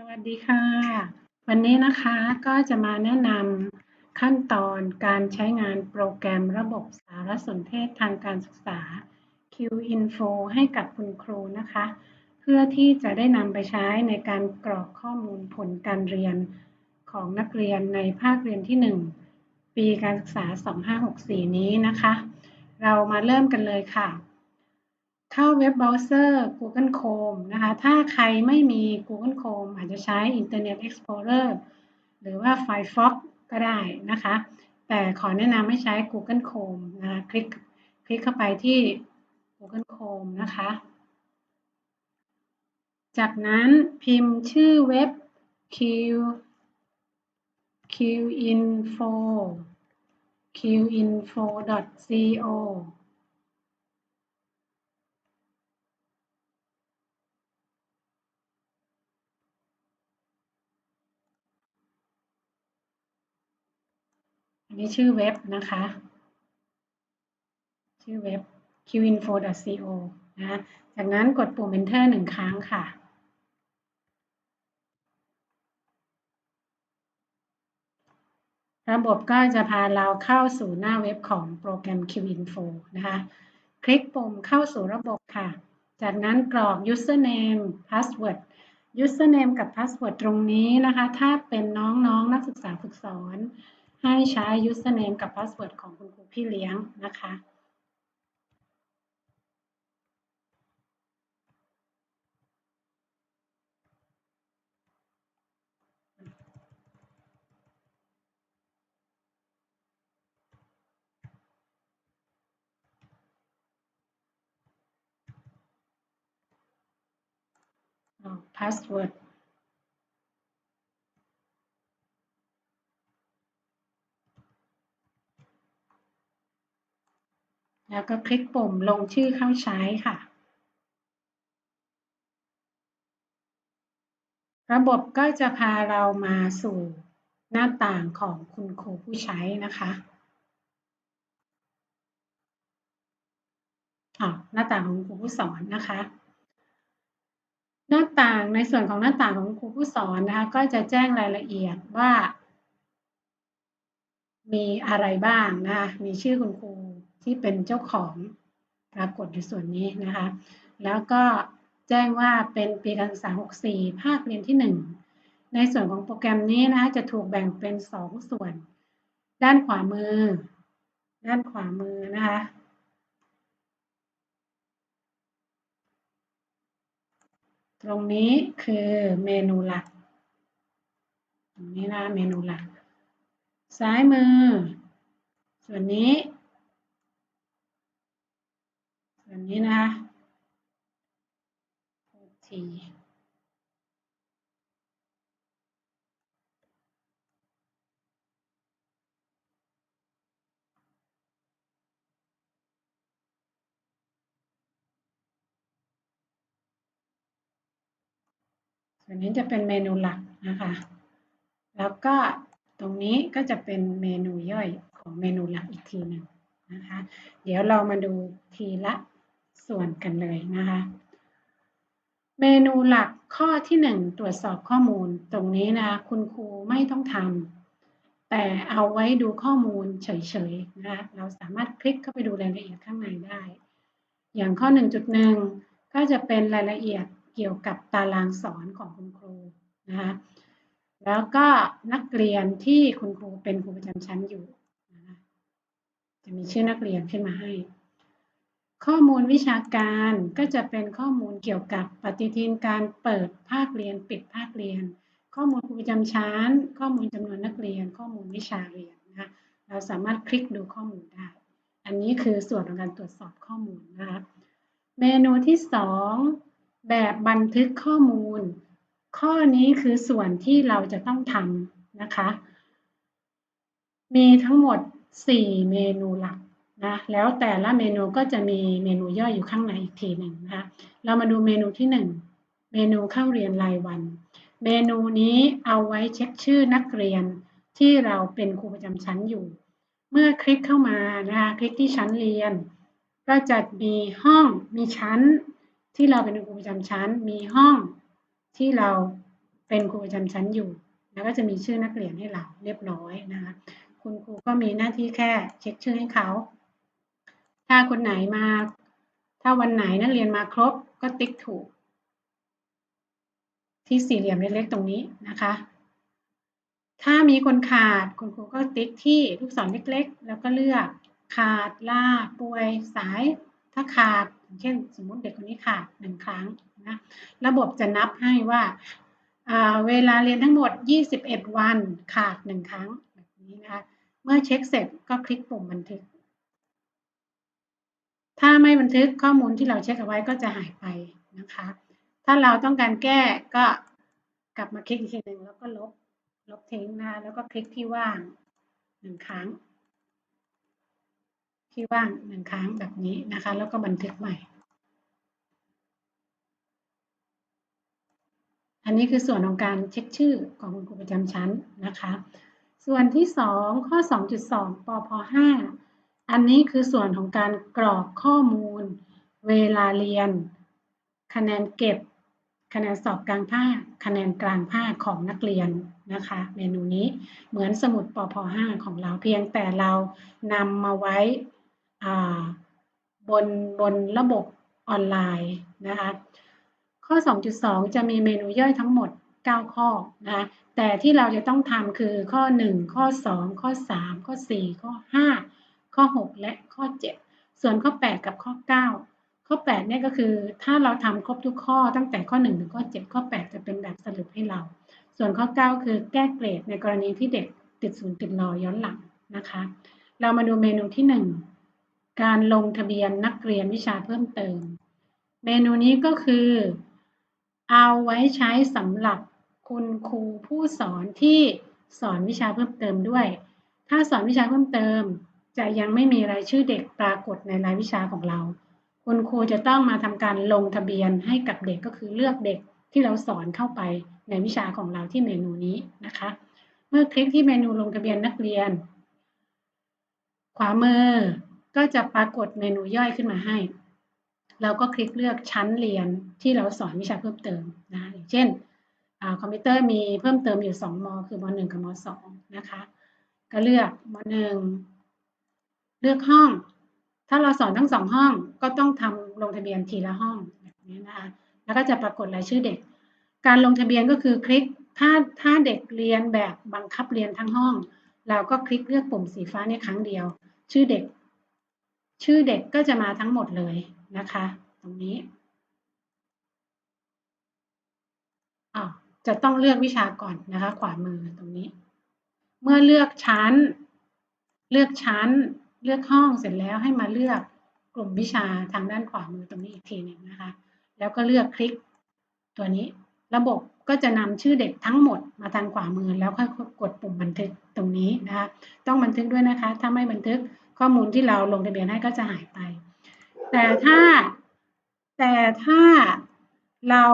สวัสดีค่ะ วันนี้นะคะก็จะมาแนะนำขั้นตอนการใช้งานโปรแกรมระบบสารสนเทศทางการศึกษา QInfo ให้กับคุณครูนะคะ เพื่อที่จะได้นำไปใช้ในการกรอกข้อมูลผลการเรียนของนักเรียนในภาคเรียนที่ 1 ปีการศึกษา 2564 นี้นะคะ เรามาเริ่มกันเลยค่ะ เข้าเว็บเบราว์เซอร์ Google Chrome นะคะ ถ้าใครไม่มี Google Chrome อาจจะใช้ Internet Explorer หรือว่า Firefox ก็ได้นะคะ แต่ขอแนะนำให้ใช้ Google Chrome นะคลิกคลิกเข้าไปที่ Google Chrome นะคะ จากนั้นพิมพ์ชื่อเว็บ q qinfo qinfo.co อั นนี้ชื่อเว็บนะคะ ชื่อเว็บ qinfo.co นะจากนั้นกดปุ่ม enter หนึ่งครั้งค่ะ ระบบก็จะพาเราเข้าสู่หน้าเว็บของโปรแกรม QInfo นะคะ คลิกปุ่มเข้าสู่ระบบค่ะ จากนั้นกรอก username password username กับ password ตรงนี้นะคะ ถ้าเป็นน้องๆนนักศึกษาฝึกสอน ให้ใช้ username กับ password ของคุณครูพี่เลี้ยงนะคะพาสเวิร์ด แล้วก็คลิกปุ่มลงชื่อเข้าใช้ค่ะ ระบบก็จะพาเรามาสู่หน้าต่างของคุณครูผู้ใช้นะคะหน้าต่างของครูผู้สอนนะคะ หน้าต่างในส่วนของหน้าต่างของครูผู้สอนนะคะ ก็จะแจ้งรายละเอียดว่า มีอะไรบ้างนะคะ มีชื่อคุณครู ที่เป็นเจ้าของปรากฏอยู่ส่วนนี้นะคะ แล้วก็แจ้งว่าเป็นปีการศึกษา 64 ภาคเรียนที่ 1 ในส่วนของโปรแกรมนี้นะคะจะถูกแบ่งเป็น 2 ส่วน ด้านขวามือ ด้านขวามือนะคะตรงนี้คือเมนูหลัก ตรงนี้นะเมนูหลัก ซ้ายมือ ส่วนนี้ แบบนี้นะคะทีส่วนนี้จะเป็นเมนูหลักนะคะ แล้วก็ตรงนี้ก็จะเป็นเมนูย่อยของเมนูหลักอีกทีหนึ่งนะคะ เดี๋ยวเรามาดูทีละ ส่วนกันเลยนะคะ เมนูหลักข้อที่ 1 ตรวจสอบข้อมูลตรงนี้นะคุณครูไม่ต้องทำแต่เอาไว้ดูข้อมูลเฉยๆนะคะเราสามารถคลิกเข้าไปดูรายละเอียดข้างในได้ อย่างข้อ 1.1 ก็จะเป็นรายละเอียดเกี่ยวกับตารางสอนของคุณครูนะคะแล้วก็นักเรียนที่คุณครูเป็นครูประจำชั้นอยู่นะะจะมีชื่อนักเรียนขึ้นมาให้ ข้อมูลวิชาการก็จะเป็นข้อมูลเกี่ยวกับปฏิทินการเปิดภาคเรียนปิดภาคเรียน ข้อมูลครูประจำชั้น ข้อมูลจำนวนนักเรียน ข้อมูลวิชาเรียนนะคะเราสามารถคลิกดูข้อมูลได้ อันนี้คือส่วนของการตรวจสอบข้อมูลนะคะเมนูที่ 2 แบบบันทึกข้อมูล ข้อนี้คือส่วนที่เราจะต้องทำนะคะ มีทั้งหมด 4 เมนูหลัก นะแล้วแต่ละเมนูก็จะมีเมนูย่อยอยู่ข้างในอีกทีหนึ่งนะคะเรามาดูเมนูที่ 1 เมนูเข้าเรียนรายวัน เมนูนี้เอาไว้เช็คชื่อนักเรียนที่เราเป็นครูประจำชั้นอยู่ เมื่อคลิกเข้ามานะคะคลิกที่ชั้นเรียน ก็จะมีห้องมีชั้นที่เราเป็นครูประจำชั้น มีห้องที่เราเป็นครูประจำชั้นอยู่แล้วก็จะมีชื่อนักเรียนให้เราเรียบร้อยนะคะคุณครูก็มีหน้าที่แค่เช็คชื่อให้เขา ถ้าคนไหนมา ถ้าวันไหนนักเรียนมาครบก็ติ๊กถูก ที่สี่เหลี่ยมเล็กๆตรงนี้นะคะ ถ้ามีคนขาดคุณครูก็ติ๊กที่ลูกศรเล็กๆ แล้วก็เลือกขาดล่าป่วยสาย ถ้าขาดเช่นสมมติเด็กคนนี้ขาดหนึ่งครั้งนะระบบจะนับให้ว่าเวลาเรียนทั้งหมด 21 วันขาดหนึ่งครั้งแบบนี้นะคะ เมื่อเช็คเสร็จก็คลิกปุ่มบันทึก ถ้าไม่บันทึกข้อมูลที่เราเช็คเอาไว้ก็จะหายไปนะคะ ถ้าเราต้องการแก้ก็กลับมาคลิกอีกทีหนึ่งแล้วก็ลบ ลบทิ้งนะแล้วก็คลิกที่ว่างหนึ่งครั้ง ที่ว่างหนึ่งครั้งแบบนี้นะคะ แล้วก็บันทึกใหม่ อันนี้คือส่วนของการเช็คชื่อของคุณครูประจำชั้นนะคะ ส่วนที่2ข้อ 2.2ปพ5 อันนี้คือส่วนของการกรอกข้อมูล เวลาเรียน คะแนนเก็บ คะแนนสอบกลางภาค คะแนนกลางภาคของนักเรียนนะคะ เมนูนี้เหมือนสมุดปพ5ของเราเพียงแต่เรานำมาไว้บนบนระบบออนไลน์นะคะ ข้อ 2.2 จะมีเมนูย่อยทั้งหมด 9 ข้อนะคะแต่ที่เราจะต้องทำคือข้อ 1 ข้อ 2 ข้อ 3 ข้อ 4 ข้อ 5 ข้อ 6 และข้อ 7 ส่วนข้อ 8 กับข้อ 9 ข้อ8เนี่ยก็คือถ้าเราทำครบทุกข้อตั้งแต่ข้อ 1 ถึงข้อ 7 ข้อ 8 จะเป็นแบบสรุปให้เรา ส่วนข้อ 9 คือแก้เกรดในกรณีที่เด็กติดศูนย์ติดรอย้อนหลังนะคะ เรามาดูเมนูที่ 1 การลงทะเบียนนักเรียนวิชาเพิ่มเติม เมนูนี้ก็คือ เอาไว้ใช้สำหรับคุณครูผู้สอนที่สอนวิชาเพิ่มเติมด้วย ถ้าสอนวิชาเพิ่มเติม จะยังไม่มีรายชื่อเด็กปรากฏในรายวิชาของเรา คุณครูจะต้องมาทำการลงทะเบียนให้กับเด็กก็คือเลือกเด็กที่เราสอนเข้าไปในวิชาของเราที่เมนูนี้นะคะ เมื่อคลิกที่เมนูลงทะเบียนนักเรียน ขวามือก็จะปรากฏเมนูย่อยขึ้นมาให้ เราก็คลิกเลือกชั้นเรียนที่เราสอนวิชาเพิ่มเติมนะอย่างเช่นคอมพิวเตอร์มีเพิ่มเติมอยู่ 2 ม คือม .1 กับม .2 นะคะ ก็เลือกม .1 เลือกห้อง ถ้าเราสอนทั้งสองห้องก็ต้องทำลงทะเบียนทีละห้องแบบนี้นะคะ แล้วก็จะปรากฏรายชื่อเด็ก การลงทะเบียนก็คือคลิก ถ้าถ้าเด็กเรียนแบบบังคับเรียนทั้งห้อง เราก็คลิกเลือกปุ่มสีฟ้าในครั้งเดียว ชื่อเด็ก ชื่อเด็กก็จะมาทั้งหมดเลยนะคะ ตรงนี้อ๋อจะต้องเลือกวิชาก่อนนะคะ ขวามือตรงนี้ เมื่อเลือกชั้น เลือกชั้น เลือกห้องเสร็จแล้วให้มาเลือกกลุ่มวิชาทางด้านขวามือตรงนี้อีกทีหนึ่งนะคะ แล้วก็เลือกคลิกตัวนี้ ระบบก็จะนำชื่อเด็กทั้งหมดมาทางขวามือแล้วค่อยกดปุ่มบันทึกตรงนี้นะคะ ต้องบันทึกด้วยนะคะ ถ้าไม่บันทึกข้อมูลที่เราลงทะเบียนให้ก็จะหายไป แต่ถ้าแต่ถ้าเรา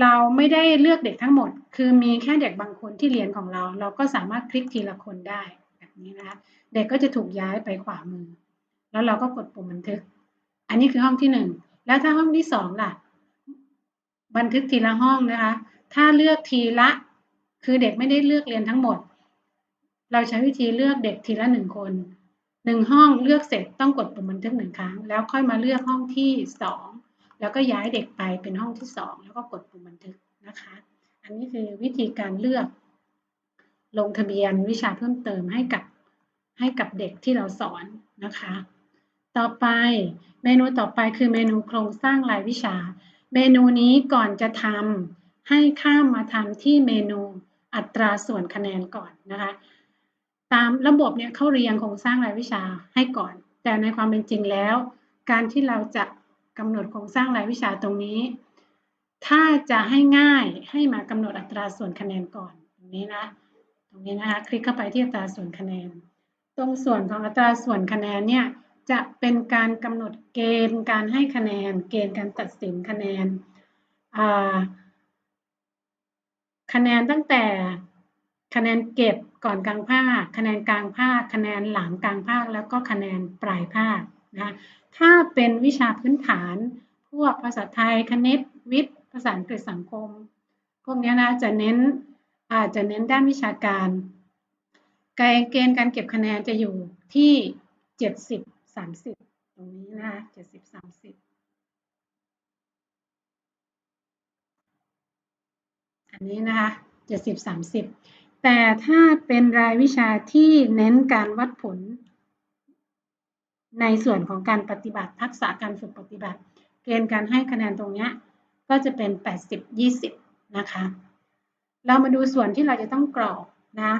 เราไม่ได้เลือกเด็กทั้งหมด คือมีแค่เด็กบางคนที่เรียนของเรา เราก็สามารถคลิกทีละคนได้ นี้นะคะ เด็กก็จะถูกย้ายไปขวามือ แล้วเราก็กดปุ่มบันทึก อันนี้คือห้องที่หนึ่งแล้วถ้าห้องที่สองล่ะ บันทึกทีละห้องนะคะ ถ้าเลือกทีละ คือเด็กไม่ได้เลือกเรียนทั้งหมด เราใช้วิธีเลือกเด็กทีละหนึ่งคนหนึ่งห้องเลือกเสร็จต้องกดปุ่มบันทึกหนึ่งครั้ง แล้วค่อยมาเลือกห้องที่สองแล้วก็ย้ายเด็กไปเป็นห้องที่สองแล้วก็กดปุ่มบันทึกนะคะ อันนี้คือวิธีการเลือก ลงทะเบียนวิชาเพิ่มเติมให้กับให้กับเด็กที่เราสอนนะคะ ต่อไปเมนูต่อไปคือเมนูโครงสร้างรายวิชา เมนูนี้ก่อนจะทำให้ข้ามมาทำที่เมนูอัตราส่วนคะแนนก่อนนะคะ ตามระบบเนี่ยเขาเรียงโครงสร้างรายวิชาให้ก่อน แต่ในความเป็นจริงแล้ว การที่เราจะกำหนดโครงสร้างรายวิชาตรงนี้ ถ้าจะให้ง่ายให้มากำหนดอัตราส่วนคะแนนก่อนตรงนี้นะ ตรงนี้นะคะ คลิกเข้าไปที่อัตราส่วนคะแนน ตรงส่วนของอัตราส่วนคะแนนเนี่ยจะเป็นการกำหนดเกณฑ์การให้คะแนน เกณฑ์การตัดสินคะแนนคะแนนตั้งแต่คะแนนเก็บก่อนกลางภาค คะแนนกลางภาค คะแนนหลังกลางภาค แล้วก็คะแนนปลายภาคนะถ้าเป็นวิชาพื้นฐาน พวกภาษาไทย คณิต วิทย์ ภาษาอังกฤษสังคม พวกนี้นะจะเน้น อาจจะเน้นด้านวิชาการเกณฑ์การเก็บคะแนนจะอยู่ที่ 70 30 ตรงนี้นะคะ70 30 อันนี้นะคะ70 30 แต่ถ้าเป็นรายวิชาที่เน้นการวัดผล ในส่วนของการปฏิบัติทักษะการฝึกปฏิบัติ เกณฑ์การให้คะแนนตรงนี้ก็จะเป็น 80 20 นะคะ เรามาดูส่วนที่เราจะต้องกรอกนะ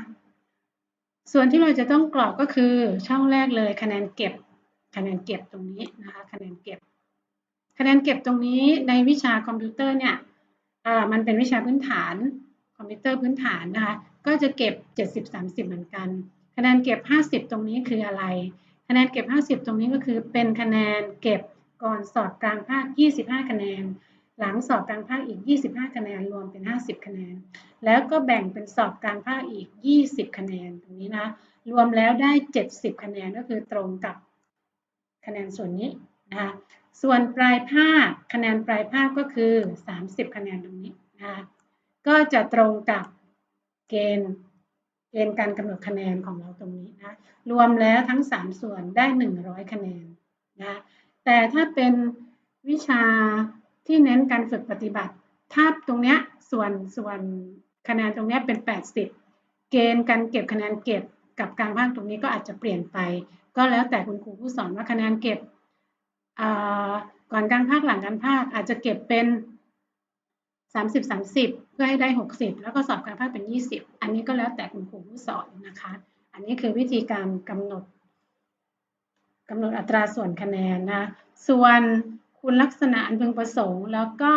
ส่วนที่เราจะต้องกรอกก็คือช่องแรกเลยคะแนนเก็บ คะแนนเก็บตรงนี้นะคะคะแนนเก็บ คะแนนเก็บตรงนี้ในวิชาคอมพิวเตอร์เนี่ยมันเป็นวิชาพื้นฐานคอมพิวเตอร์พื้นฐานนะคะ ก็จะเก็บ 70 30 เหมือนกัน คะแนนเก็บ 50 ตรงนี้คืออะไร คะแนนเก็บ 50 ตรงนี้ก็คือเป็นคะแนนเก็บก่อนสอบกลางภาค 25 คะแนน หลังสอบกลางภาคอีก 25 คะแนนรวมเป็น 50 คะแนน แล้วก็แบ่งเป็นสอบกลางภาคอีก 20 คะแนนตรงนี้นะรวมแล้วได้ 70 คะแนนก็คือตรงกับคะแนนส่วนนี้นะคะส่วนปลายภาคคะแนนปลายภาคก็คือ 30 คะแนนตรงนี้นะคะก็จะตรงกับเกณฑ์เกณฑ์การกำหนดคะแนนของเราตรงนี้นะรวมแล้วทั้ง 3 ส่วนได้ 100 คะแนนนะแต่ถ้าเป็นวิชา ที่เน้นการฝึกปฏิบัติ ถ้าตรงเนี้ยส่วนส่วนคะแนนตรงเนี้ยเป็น 80 เกณฑ์การเก็บคะแนนเก็บกับการภาคตรงนี้ก็อาจจะเปลี่ยนไป ก็แล้วแต่คุณครูผู้สอนว่าคะแนนเก็บก่อนการภาคหลังการภาคอาจจะเก็บเป็น 30 30 เพื่อให้ได้ 60 แล้วก็สอบการภาคเป็น 20 อันนี้ก็แล้วแต่คุณครูผู้สอนนะคะ อันนี้คือวิธีการกำหนดกำหนดอัตราส่วนคะแนนนะ ส่วน คุณลักษณะอันพึงประสงค์ แล้วก็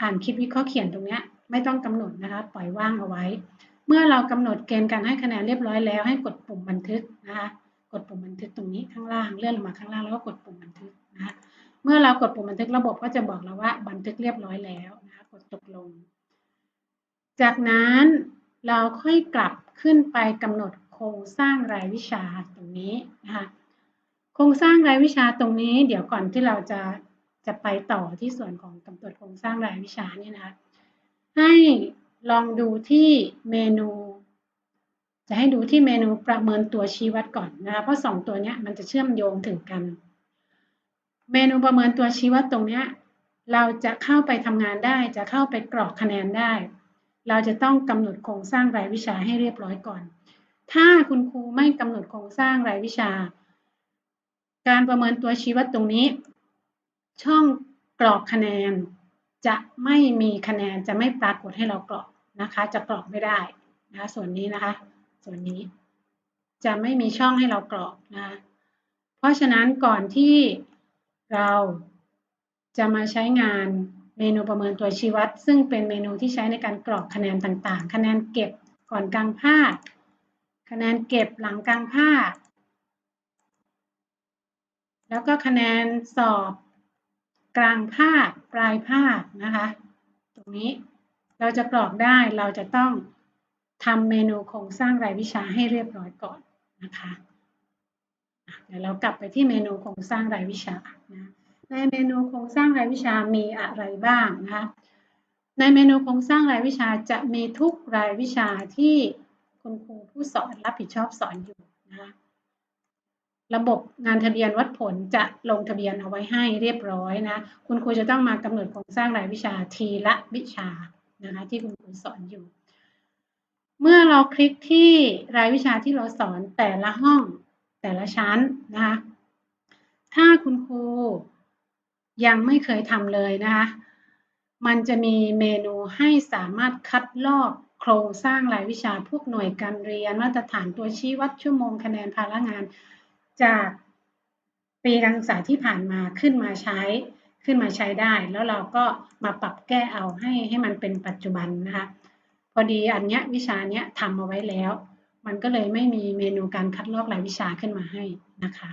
อ่านคิดวิเคราะห์เขียนตรงนี้ไม่ต้องกำหนดนะคะ ปล่อยว่างเอาไว้ เมื่อเรากำหนดเกณฑ์การให้คะแนนเรียบร้อยแล้ว ให้กดปุ่มบันทึกนะคะกดปุ่มบันทึกตรงนี้ข้างล่างเลื่อนลงมาข้างล่างแล้วก็กดปุ่มบันทึกนะคะเมื่อเรากดปุ่มบันทึกระบบก็จะบอกเราว่าบันทึกเรียบร้อยแล้วนะคะกดตกลง จากนั้นเราค่อยกลับขึ้นไปกำหนดโครงสร้างรายวิชาตรงนี้นะคะโครงสร้างรายวิชาตรงนี้ เดี๋ยวก่อนที่เราจะ จะไปต่อที่ส่วนของกำหนดโครงสร้างรายวิชาเนี่ยนะคะให้ลองดูที่เมนู จะให้ดูที่เมนูประเมินตัวชี้วัดก่อนนะคะเพราะ2ตัวนี้มันจะเชื่อมโยงถึงกัน เมนูประเมินตัวชี้วัดตรงนี้เราจะเข้าไปทำงานได้จะเข้าไปกรอกคะแนนได้ เราจะต้องกำหนดโครงสร้างรายวิชาให้เรียบร้อยก่อน ถ้าคุณครูไม่กำหนดโครงสร้างรายวิชา การประเมินตัวชี้วัดตรงนี้ ช่องกรอกคะแนน จะไม่มีคะแนนจะไม่ปรากฏให้เรากรอกนะคะ จะกรอกไม่ได้นะส่วนนี้นะคะ ส่วนนี้จะไม่มีช่องให้เรากรอกนะเพราะฉะนั้นก่อนที่เราจะมาใช้งานเมนูประเมินตัวชี้วัด ซึ่งเป็นเมนูที่ใช้ในการกรอกคะแนนต่างๆ คะแนนเก็บก่อนกลางภาค คะแนนเก็บหลังกลางภาค แล้วก็คะแนนสอบ กลางภาคปลายภาคนะคะ ตรงนี้เราจะกรอกได้เราจะต้องทำเมนูโครงสร้างรายวิชาให้เรียบร้อยก่อนนะคะเดี๋ยวเรากลับไปที่เมนูโครงสร้างรายวิชานะในเมนูโครงสร้างรายวิชามีอะไรบ้างนะคะในเมนูโครงสร้างรายวิชาจะมีทุกรายวิชาที่คุณครูผู้สอนรับผิดชอบสอนอยู่นะคะ ระบบงานทะเบียนวัดผลจะลงทะเบียนเอาไว้ให้เรียบร้อยนะ คุณครูจะต้องมากำหนดโครงสร้างรายวิชาทีละวิชานะคะที่คุณครูสอนอยู่ เมื่อเราคลิกที่รายวิชาที่เราสอนแต่ละห้องแต่ละชั้นนะคะถ้าคุณครูยังไม่เคยทำเลยนะคะมันจะมีเมนูให้สามารถคัดลอกโครงสร้างรายวิชาพวกหน่วยการเรียนมาตรฐานตัวชี้วัดชั่วโมงคะแนนภาระงาน จากปีการศึกษาที่ผ่านมาขึ้นมาใช้ขึ้นมาใช้ได้ แล้วเราก็มาปรับแก้เอาให้ให้มันเป็นปัจจุบันนะคะพอดีอันเนี้ยวิชาเนี้ยทำเอาไว้แล้ว มันก็เลยไม่มีเมนูการคัดลอกรายวิชาขึ้นมาให้นะคะ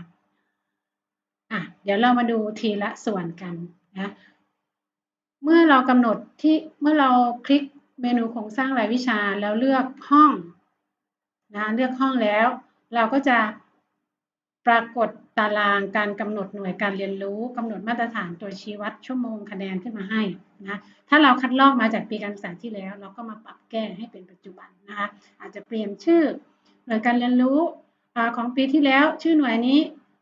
อะเดี๋ยวเรามาดูทีละส่วนกันนะเมื่อเรากำหนดที่เมื่อเราคลิกเมนูโครงสร้างรายวิชาแล้วเลือกห้องนะเลือกห้องแล้ว เราก็จะ รากฏตารางการกำหนดหน่วยการเรียนรู้กำหนดมาตรฐานตัวชี้วัดชั่วโมงคะแนนขึ้นมาให้นะถ้าเราคัดลอกมาจากปีการศึกษาที่แล้ว เราก็มาปรับแก้ให้เป็นปัจจุบันนะคะอาจจะเปลี่ยนชื่อหน่วยการเรียนรู้ของปีที่แล้วชื่อหน่วยนี้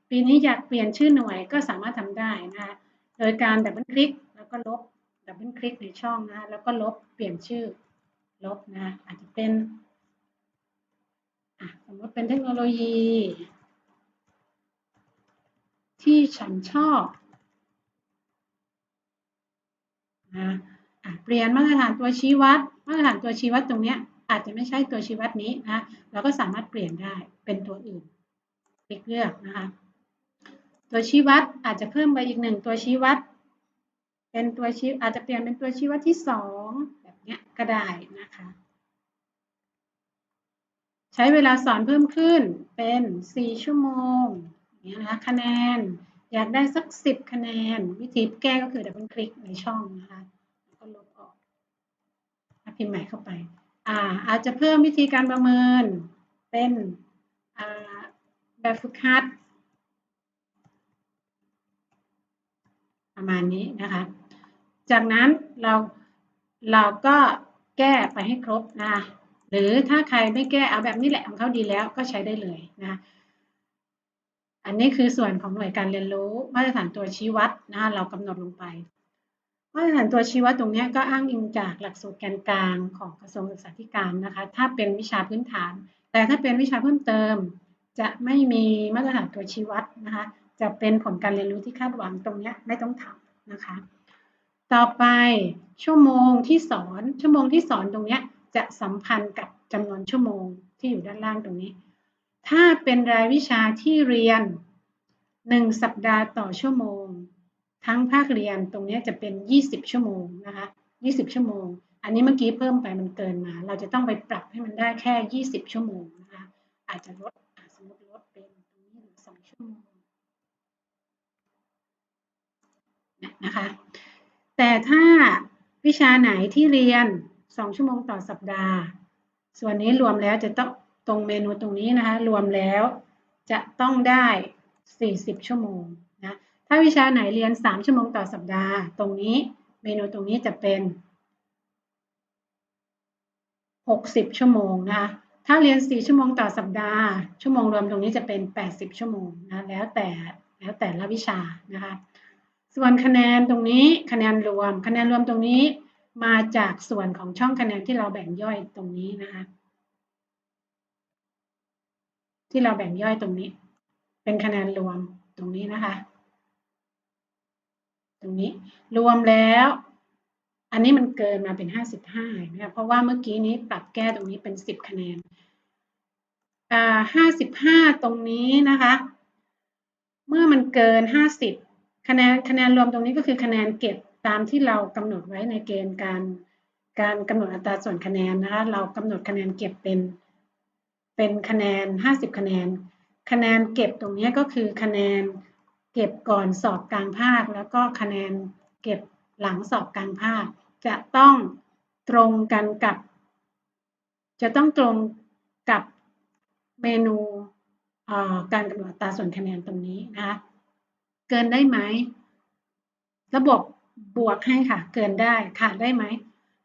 ปีนี้อยากเปลี่ยนชื่อหน่วยก็สามารถทำได้นะคะโดยการดับเบิลคลิกแล้วก็ลบดับเบิลคลิกในช่องนะคะแล้วก็ลบเปลี่ยนชื่อลบนะอาจจะเป็นสมมติเป็นเทคโนโลยี ที่ฉันชอบนะเปลี่ยนมาตรฐานตัวชี้วัด มาตรฐานตัวชี้วัดตรงเนี้ยอาจจะไม่ใช่ตัวชี้วัดนี้นะเราก็สามารถเปลี่ยนได้เป็นตัวอื่นคลิกเลือกนะคะตัวชี้วัดอาจจะเพิ่มไปอีกหนึ่งตัวชี้วัด เป็นตัวชี้อาจจะเปลี่ยนเป็นตัวชี้วัดที่สองแบบเนี้ยก็ได้นะคะ ใช้เวลาสอนเพิ่มขึ้นเป็น 4 ชั่วโมง อย่างนี้นะคะคะแนนอยากได้สัก10คะแนน วิธีแก้ก็คือดับเบิลคลิกในช่องนะคะก็ลบออกพิมพ์ใหม่เข้าไปอ่าอาจจะเพิ่มวิธีการประเมินเป็นแบบฝึกหัดประมาณนี้นะคะ จากนั้นเราเราก็แก้ไปให้ครบนะคะหรือถ้าใครไม่แก้เอาแบบนี้แหละของเขาดีแล้วก็ใช้ได้เลยนะ อันนี้คือส่วนของหน่วยการเรียนรู้มาตรฐานตัวชี้วัดนะเรากำหนดลงไปมาตรฐานตัวชี้วัดตรงนี้ก็อ้างอิงจากหลักสูตรแกนกลางของกระทรวงศึกษาธิการนะคะ ถ้าเป็นวิชาพื้นฐาน แต่ถ้าเป็นวิชาเพิ่มเติม จะไม่มีมาตรฐานตัวชี้วัดนะคะ จะเป็นผลการเรียนรู้ที่คาดหวังตรงนี้ไม่ต้องทำนะคะ ต่อไปชั่วโมงที่สอนชั่วโมงที่สอนตรงนี้จะสัมพันธ์กับจำนวนชั่วโมงที่อยู่ด้านล่างตรงนี้ ถ้าเป็นรายวิชาที่เรียน 1 สัปดาห์ต่อชั่วโมง ทั้งภาคเรียนตรงนี้จะเป็น 20 ชั่วโมงนะคะ 20 ชั่วโมง อันนี้เมื่อกี้เพิ่มไปมันเกินมา เราจะต้องไปปรับให้มันได้แค่ 20 ชั่วโมงนะคะอาจจะลดสมมติลดเป็นตรงนี้หลือ2ชั่วโมงนะคะแต่ถ้าวิชาไหนที่เรียน 2 ชั่วโมงต่อสัปดาห์ ส่วนนี้รวมแล้วจะต้อง ตรงเมนูตรงนี้นะคะ รวมแล้วจะต้องได้ 40 ชั่วโมงนะถ้าวิชาไหนเรียน 3 ชั่วโมงต่อสัปดาห์ ตรงนี้เมนูตรงนี้จะเป็น 60 ชั่วโมงนะคะถ้าเรียน 4 ชั่วโมงต่อสัปดาห์ ชั่วโมงรวมตรงนี้จะเป็น 80 ชั่วโมงนะแล้วแต่แล้วแต่ละวิชานะคะส่วนคะแนนตรงนี้คะแนนรวม คะแนนรวมตรงนี้มาจากส่วนของช่องคะแนนที่เราแบ่งย่อยตรงนี้นะคะ ที่เราแบ่งย่อยตรงนี้ เป็นคะแนนรวมตรงนี้นะคะ ตรงนี้รวมแล้ว อันนี้มันเกินมาเป็นห้าสิบห้านะเพราะว่าเมื่อกี้นี้ปรับแก้ตรงนี้เป็นสิบคะแนนอ่าห้าสิบห้าตรงนี้นะคะ เมื่อมันเกินห้าสิบคะแนนคะแนนรวมตรงนี้ก็คือคะแนนเก็บตามที่เรากำหนดไว้ในเกณฑ์การการกำหนดอัตราส่วนคะแนนนะคะ เรากำหนดคะแนนเก็บเป็น เป็นคะแนน 50 คะแนน คะแนนเก็บตรงนี้ก็คือคะแนนเก็บก่อนสอบกลางภาค แล้วก็คะแนนเก็บหลังสอบกลางภาค จะต้องตรงกันกับ จะต้องตรงกับเมนูการกำหนดตาส่วนคะแนนตรงนี้นะคะเกินได้ไหม ระบบบวกให้ค่ะ เกินได้ขาดได้ไหม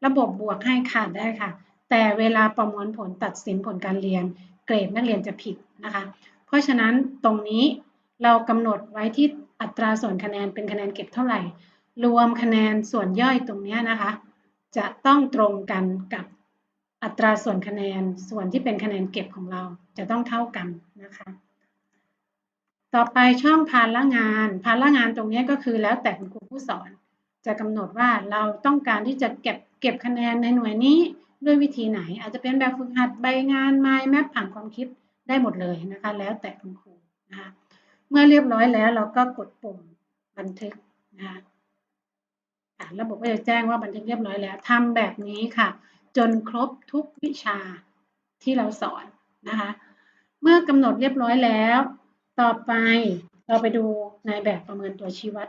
ระบบบวกให้ขาดได้ค่ะ แต่เวลาประมวลผลตัดสินผลการเรียน เกรดนักเรียนจะผิดนะคะ เพราะฉะนั้นตรงนี้เรากำหนดไว้ที่อัตราส่วนคะแนนเป็นคะแนนเก็บเท่าไหร่ รวมคะแนนส่วนย่อยตรงนี้นะคะ จะต้องตรงกันกับอัตราส่วนคะแนนส่วนที่เป็นคะแนนเก็บของเราจะต้องเท่ากันนะคะ ต่อไปช่องพานละงานพานละงานตรงนี้ก็คือแล้วแต่คุณครูผู้สอน จะกำหนดว่าเราต้องการที่จะเก็บเก็บคะแนนในหน่วยนี้ ด้วยวิธีไหน อาจจะเป็นแบบฝึกหัดใบงานไมล์แมปผังความคิดได้หมดเลยนะคะ แล้วแต่คุณครูนะคะเมื่อเรียบร้อยแล้วเราก็กดปุ่มบันทึกนะคะระบบก็จะแจ้งว่าบันทึกเรียบร้อยแล้วทำแบบนี้ค่ะ จนครบทุกวิชาที่เราสอนนะคะ เมื่อกำหนดเรียบร้อยแล้ว ต่อไปเราไปดูในแบบประเมินตัวชี้วัด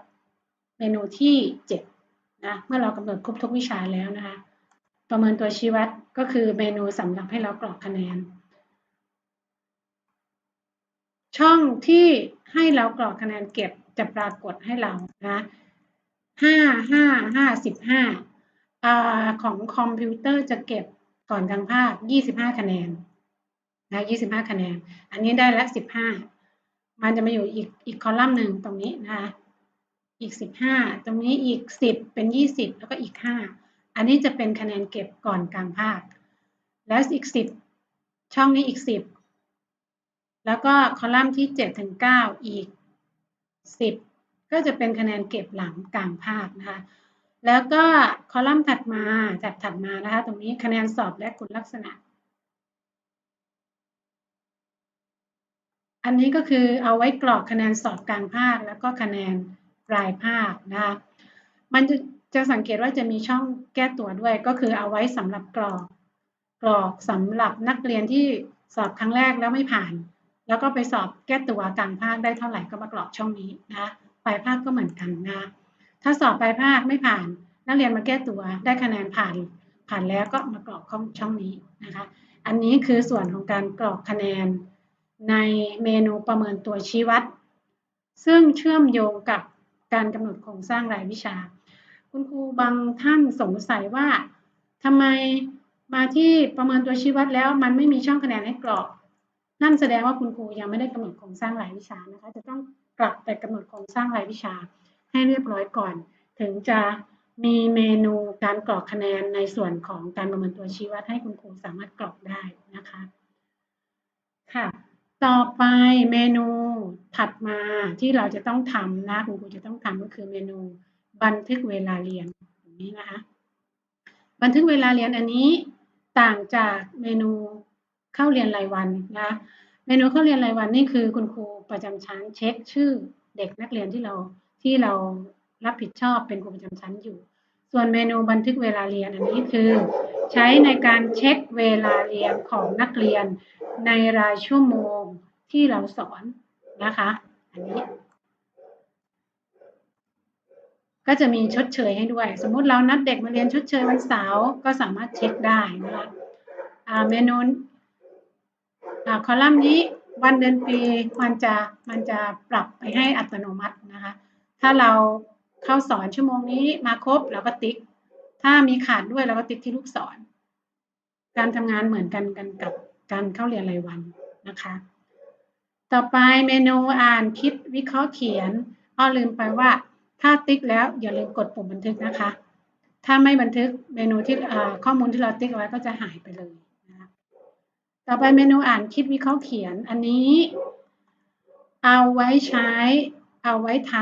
เมนูที่7นะเมื่อเรากำหนดครบทุกวิชาแล้วนะคะ ประเมินตัวชี้วัดก็คือเมนูสำหรับให้เรากรอกคะแนน ช่องที่ให้เรากรอกคะแนนเก็บจะปรากฏให้เรานะห้าห้าห้าสิบห้าของคอมพิวเตอร์จะเก็บก่อนกลางภาคยี่สิบห้าคะแนนนะยี่สิบห้าคะแนน อันนี้ได้แล้วสิบห้ามันจะมาอยู่อีกอีกคอลัมน์หนึ่งตรงนี้นะคะอีกสิบห้าตรงนี้อีกสิบเป็นยี่สิบแล้วก็อีกห้า อันนี้จะเป็นคะแนนเก็บก่อนกลางภาค แล้วอีกสิบช่องนี้อีกสิบแล้วก็คอลัมน์ที่7ถึง9อีก 10 ก็จะเป็นคะแนนเก็บหลังกลางภาคนะคะ แล้วก็คอลัมน์ถัดมาจากถัดมานะคะ ตรงนี้คะแนนสอบและคุณลักษณะ อันนี้ก็คือเอาไว้กรอกคะแนนสอบกลางภาค แล้วก็คะแนนปลายภาคนะคะ มันจะ จะสังเกตว่าจะมีช่องแก้ตัวด้วย ก็คือเอาไว้สำหรับกรอกกรอกสำหรับนักเรียนที่สอบครั้งแรกแล้วไม่ผ่าน แล้วก็ไปสอบแก้ตัวกลางภาคได้เท่าไหร่ก็มากรอกช่องนี้นะปลายภาคก็เหมือนกันนะถ้าสอบปลายภาคไม่ผ่าน นักเรียนมาแก้ตัวได้คะแนนผ่านผ่านแล้วก็มากรอกช่องนี้นะคะ อันนี้คือส่วนของการกรอกคะแนนในเมนูประเมินตัวชี้วัด ซึ่งเชื่อมโยงกับการกำหนดโครงสร้างรายวิชา คุณครูบางท่านสงสัยว่าทำไมมาที่ประเมินตัวชี้วัดแล้ว มันไม่มีช่องคะแนนให้กรอก นั่นแสดงว่าคุณครูยังไม่ได้กำหนดโครงสร้างรายวิชานะคะ จะต้องกลับไปกำหนดโครงสร้างรายวิชาให้เรียบร้อยก่อน ถึงจะมีเมนูการกรอกคะแนนในส่วนของการประเมินตัวชี้วัดให้คุณครูสามารถกรอกได้นะคะค่ะ ต่อไปเมนูถัดมาที่เราจะต้องทำนะคุณครูจะต้องทำก็คือเมนู บันทึกเวลาเรียนอย่างนี้นะคะ บันทึกเวลาเรียนอันนี้ต่างจากเมนูเข้าเรียนรายวันนะเมนูเข้าเรียนรายวันนี่คือคุณครูประจำชั้นเช็คชื่อเด็กนักเรียนที่เราที่เรารับผิดชอบเป็นครูประจำชั้นอยู่ ส่วนเมนูบันทึกเวลาเรียนอันนี้คือใช้ในการเช็คเวลาเรียนของนักเรียนในรายชั่วโมงที่เราสอนนะคะ อันนี้ ก็จะมีชดเชยให้ด้วย สมมุติเรานัดเด็กมาเรียนชดเชยวันเสาร์ก็สามารถเช็คได้นะคะเมนูคอลัมน์นี้วันเดือนปีมันจะมันจะปรับไปให้อัตโนมัตินะคะ ถ้าเราเข้าสอนชั่วโมงนี้มาครบเราก็ติ๊ก ถ้ามีขาดด้วยเราก็ติ๊กที่ลูกศร การทำงานเหมือนกันกันกับการเข้าเรียนรายวันนะคะ ต่อไปเมนูอ่านคิดวิเคราะห์เขียนอ้อลืมไปว่า ถ้าติ๊กแล้วอย่าลืมกดปุ่มบันทึกนะคะ ถ้าไม่บันทึกเมนูที่ข้อมูลที่เราติ๊กไว้ก็จะหายไปเลยต่อไปเมนูอ่านคิดวิเคราะห์เขียนอันนี้ เอาไว้ใช้ เอาไว้ท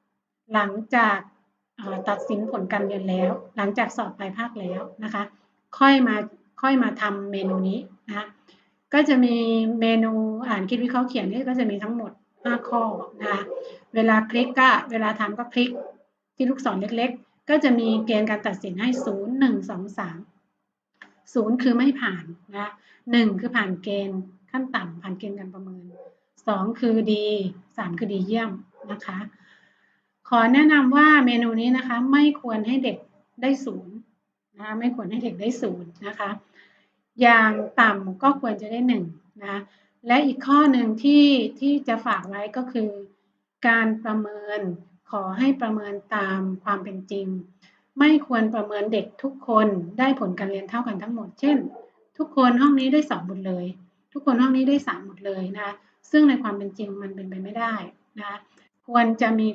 ำหลังจากตัดสินผลการเรียนแล้ว หลังจากสอบปลายภาคแล้วนะคะ ค่อยมาค่อยมาทำเมนูนี้นะก็จะมีเมนูอ่านคิดวิเคราะห์เขียนนี่ก็จะมีทั้งหมด 5 ข้อนะคะ เวลาคลิกก็เวลาทำก็คลิกที่ลูกศรเล็กๆ ก็จะมีเกณฑ์การตัดสินให้ 0 1 2 3 0 คือไม่ผ่านนะหนึ่งคือผ่านเกณฑ์ขั้นต่ำผ่านเกณฑ์การประเมินสองคือดีสามคือดีเยี่ยมนะคะ ขอแนะนำว่าเมนูนี้นะคะไม่ควรให้เด็กได้ศูนย์นะคะไม่ควรให้เด็กได้ศูนย์นะคะ อย่างต่ำก็ควรจะได้หนึ่งนะและอีกข้อหนึ่งที่ที่จะฝากไว้ก็คือ การประเมิน ขอให้ประเมินตามความเป็นจริง ไม่ควรประเมินเด็กทุกคนได้ผลการเรียนเท่ากันทั้งหมด เช่น ทุกคนห้องนี้ได้สองหมดเลย ทุกคนห้องนี้ได้สามหมดเลยนะซึ่งในความเป็นจริงมันเป็นไปไม่ได้นะควรจะมี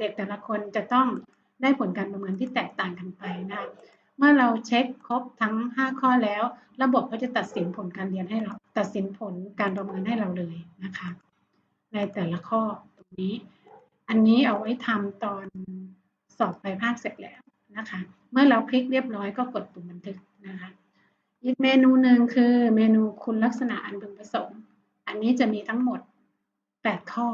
เด็กแต่ละคนจะต้องได้ผลการประเมินที่แตกต่างกันไปนะเมื่อเราเช็คครบทั้ง 5 ข้อแล้ว ระบบก็จะตัดสินผลการเรียนให้เรา ตัดสินผลการประเมินให้เราเลยนะคะ ในแต่ละข้อ นี้ อันนี้เอาไว้ทำตอนสอบไปภาคเสร็จแล้วนะคะ เมื่อเราคลิกเรียบร้อยก็กดปุ่มบันทึกนะคะ อีกเมนูหนึ่งคือเมนูคุณลักษณะอันพึงประสงค์ อันนี้จะมีทั้งหมด 8 ข้อ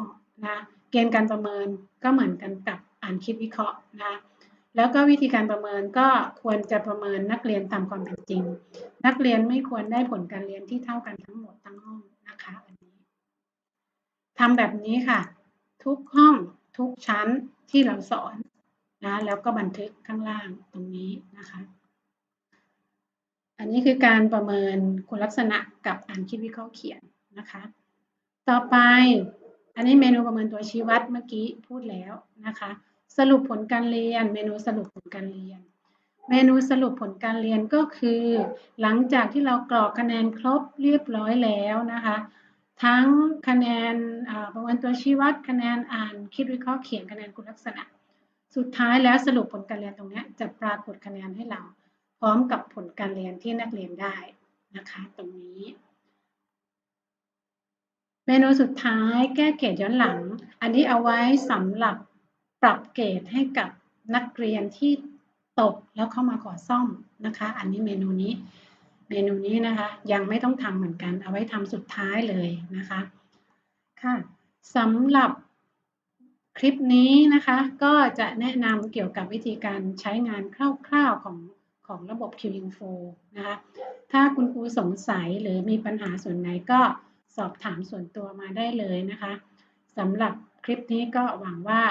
นะ เกณฑ์การประเมินก็เหมือนกันกับอ่านคิดวิเคราะห์นะแล้วก็วิธีการประเมินก็ควรจะประเมินนักเรียนตามความเป็นจริง นักเรียนไม่ควรได้ผลการเรียนที่เท่ากันทั้งหมดทั้งห้องนะคะอันนี้ทำแบบนี้ค่ะ ทุกห้องทุกชั้นที่เราสอนนะแล้วก็บันทึกข้างล่างตรงนี้นะคะ อันนี้คือการประเมินคุณลักษณะกับอ่านคิดวิเคราะห์เขียนนะคะ ต่อไปอันนี้เมนูประเมินตัวชี้วัดเมื่อกี้พูดแล้วนะคะ สรุปผลการเรียน เมนูสรุปผลการเรียน เมนูสรุปผลการเรียนก็คือ หลังจากที่เรากรอกคะแนนครบเรียบร้อยแล้วนะคะ ทั้งคะแนนประเมินตัวชี้วัดคะแนนอ่านคิดวิเคราะห์เขียนคะแนนคุณลักษณะ สุดท้ายแล้วสรุปผลการเรียนตรงนี้จะปรากฏคะแนนให้เรา พร้อมกับผลการเรียนที่นักเรียนได้นะคะตรงนี้ เมนูสุดท้ายแก้เกรดย้อนหลัง อันนี้เอาไว้สำหรับปรับเกรดให้กับนักเรียนที่ตกแล้วเข้ามาขอซ่อมนะคะ อันนี้เมนูนี้ เมนูนี้นะคะยังไม่ต้องทำเหมือนกัน เอาไว้ทำสุดท้ายเลยนะคะค่ะสำหรับคลิปนี้นะคะก็จะแนะนำเกี่ยวกับวิธีการใช้งานคร่าวๆของของระบบ QInfo นะคะ ถ้าคุณครูสงสัยหรือมีปัญหาส่วนไหนก็สอบถามส่วนตัวมาได้เลยนะคะสำหรับคลิปนี้ก็หวังว่า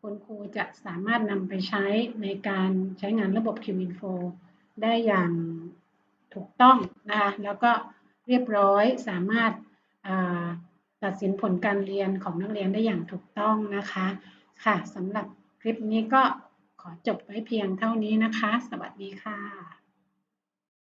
คุณครูจะสามารถนำไปใช้ในการใช้งานระบบ QInfo ได้อย่าง ถูกต้องนะคะแล้วก็เรียบร้อยสามารถาตัดสินผลการเรียนของนักเรียนได้อย่างถูกต้องนะคะค่ะสำหรับคลิปนี้ก็ขอจบไว้เพียงเท่านี้นะคะ สวัสดีค่ะ